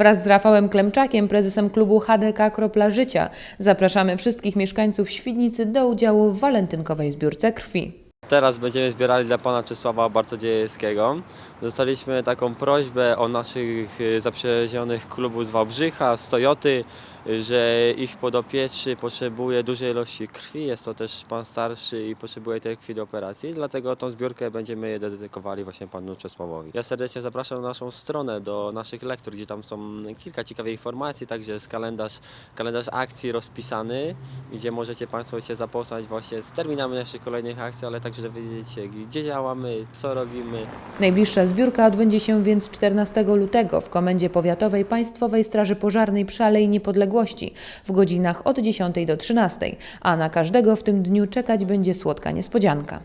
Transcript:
Wraz z Rafałem Klemczakiem, prezesem klubu HDK Kropla Życia, zapraszamy wszystkich mieszkańców Świdnicy do udziału w walentynkowej zbiórce krwi. Teraz będziemy zbierali dla pana Czesława Bartodziejewskiego. Dostaliśmy taką prośbę od naszych y, zaprzyjaźnionych klubów z Wałbrzycha, z Toyoty, że ich podopieczny potrzebuje dużej ilości krwi. Jest to też pan starszy i potrzebuje tej krwi do operacji, dlatego tą zbiórkę będziemy dedykowali właśnie panu Czesławowi. Ja serdecznie zapraszam na naszą stronę, do naszych lektur, gdzie tam są kilka ciekawych informacji, także jest kalendarz, kalendarz akcji rozpisany, gdzie możecie państwo się zapoznać właśnie z terminami naszych kolejnych akcji, ale także dowiedzieć się, gdzie działamy, co robimy. Najbliższa zbiórka odbędzie się więc 14 lutego w Komendzie Powiatowej Państwowej Straży Pożarnej przy Alei Niepodległości w godzinach od 10 do 13, a na każdego w tym dniu czekać będzie słodka niespodzianka.